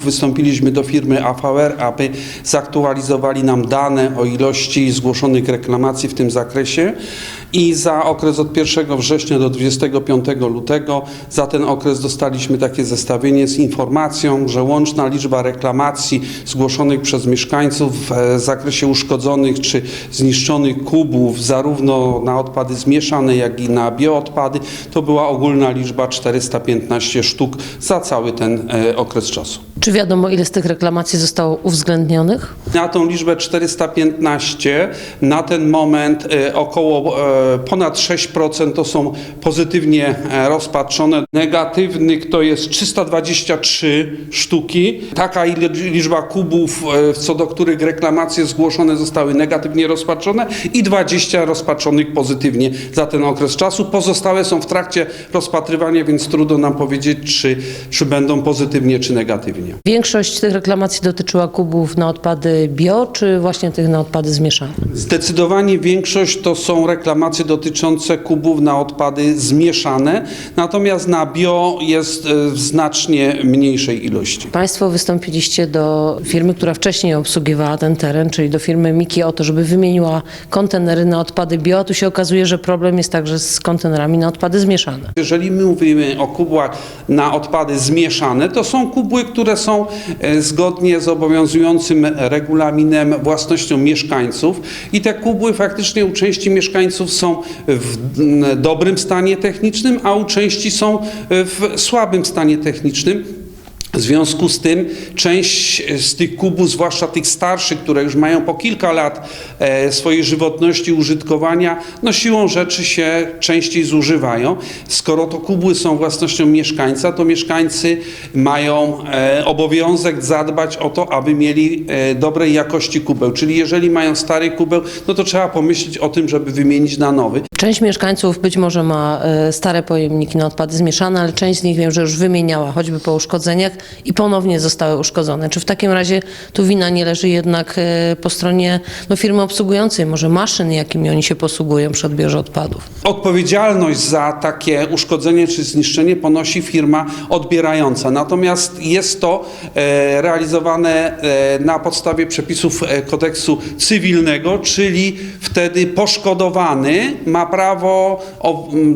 Wystąpiliśmy do firmy AVR, aby zaktualizowali nam dane o ilości zgłoszonych reklamacji w tym zakresie i za okres od 1 września do 25 lutego, za ten okres dostaliśmy takie zestawienie z informacją, że łączna liczba reklamacji zgłoszonych przez mieszkańców w e, zakresie uszkodzonych czy zniszczonych kubów zarówno na odpady zmieszane, jak i na bioodpady, to była ogólna liczba 415 sztuk za cały ten e, okres czasu. Czy wiadomo, ile z tych reklamacji zostało uwzględnionych? Na tą liczbę 415 na ten moment e, około e, ponad 6% to są pozytywnie e, rozpatrzone. Negatywnych to jest 323 sztuki. Taka liczba kubów, co do których reklamacje zgłoszone zostały negatywnie rozpatrzone i 20 rozpatrzonych pozytywnie za ten okres czasu. Pozostałe są w trakcie rozpatrywania, więc trudno nam powiedzieć, czy, czy będą pozytywnie, czy negatywnie. Większość tych reklamacji dotyczyła kubów na odpady bio, czy właśnie tych na odpady zmieszane? Zdecydowanie większość to są reklamacje dotyczące kubów na odpady zmieszane, natomiast na bio jest e, w znacznie mniejszej ilości. Państwo wystąpiliście do firmy, która wcześniej obsługiwała ten teren, czyli do firmy Miki o to, żeby wymieniła kontenery na odpady bio, a tu się okazuje, że problem jest także z kontenerami na odpady zmieszane. Jeżeli my mówimy o kubłach na odpady zmieszane, to są kubły, które są e, zgodnie z obowiązującym regulaminem własnością mieszkańców i te kubły faktycznie u części mieszkańców są w dobrym stanie technicznym, a u części są e, w słabym stanie technicznym. W związku z tym część z tych kubów, zwłaszcza tych starszych, które już mają po kilka lat e, swojej żywotności użytkowania, no siłą rzeczy się częściej zużywają. Skoro to kubły są własnością mieszkańca, to mieszkańcy mają e, obowiązek zadbać o to, aby mieli e, dobrej jakości kubeł. Czyli jeżeli mają stary kubeł, no to trzeba pomyśleć o tym, żeby wymienić na nowy. Część mieszkańców być może ma stare pojemniki na odpady zmieszane, ale część z nich wiem, że już wymieniała, choćby po uszkodzeniach i ponownie zostały uszkodzone. Czy w takim razie tu wina nie leży jednak e, po stronie no, firmy obsługującej, może maszyn, jakimi oni się posługują przy odbiorze odpadów? Odpowiedzialność za takie uszkodzenie czy zniszczenie ponosi firma odbierająca. Natomiast jest to e, realizowane e, na podstawie przepisów kodeksu cywilnego, czyli wtedy poszkodowany ma prawo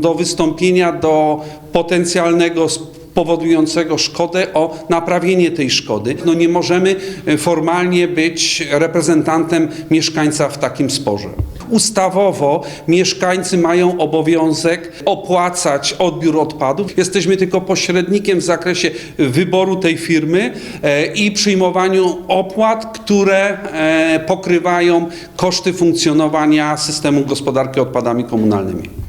do wystąpienia do potencjalnego powodującego szkodę o naprawienie tej szkody. No nie możemy e, formalnie być reprezentantem mieszkańca w takim sporze. Ustawowo mieszkańcy mają obowiązek opłacać odbiór odpadów. Jesteśmy tylko pośrednikiem w zakresie wyboru tej firmy e, i przyjmowaniu opłat, które e, pokrywają koszty funkcjonowania systemu gospodarki odpadami komunalnymi.